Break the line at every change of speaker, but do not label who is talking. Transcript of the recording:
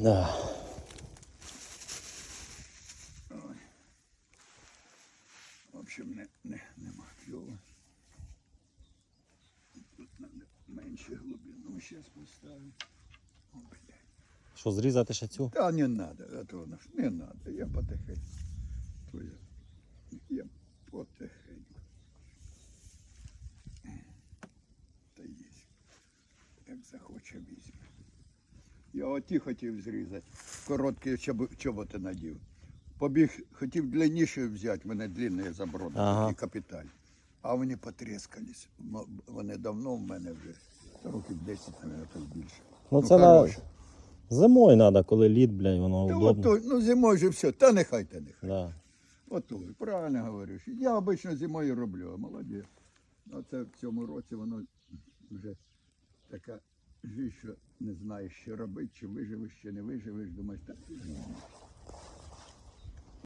Да.
В общем, не, не, нема кльова. Тут треба менше глибину зараз поставити. О, блядь.
Що, зрізати ще цю?
Та не надо, а то воно ж не надо, я потихеньку. То я, я потихеньку. Та є. Як захоче візьме. Я оті хотів зрізати. Короткі чоб- чоботи надів. Побіг, хотів длинніше взяти, мене длинні заброди,
Ага.
і капіталь. А вони потрескались. Вони давно в мене вже років 10, мабуть, так більше.
Ну, це на... зимою треба, коли лід, блядь, воно
Та
удобно.
ото, ну зимою же все, та нехай та нехай.
Да.
Ото, правильно говориш. Я обично зимою роблю, а молодець. А це в цьому році воно вже така що не знаєш, що робити, чи виживеш, чи не виживеш, думаєш, так.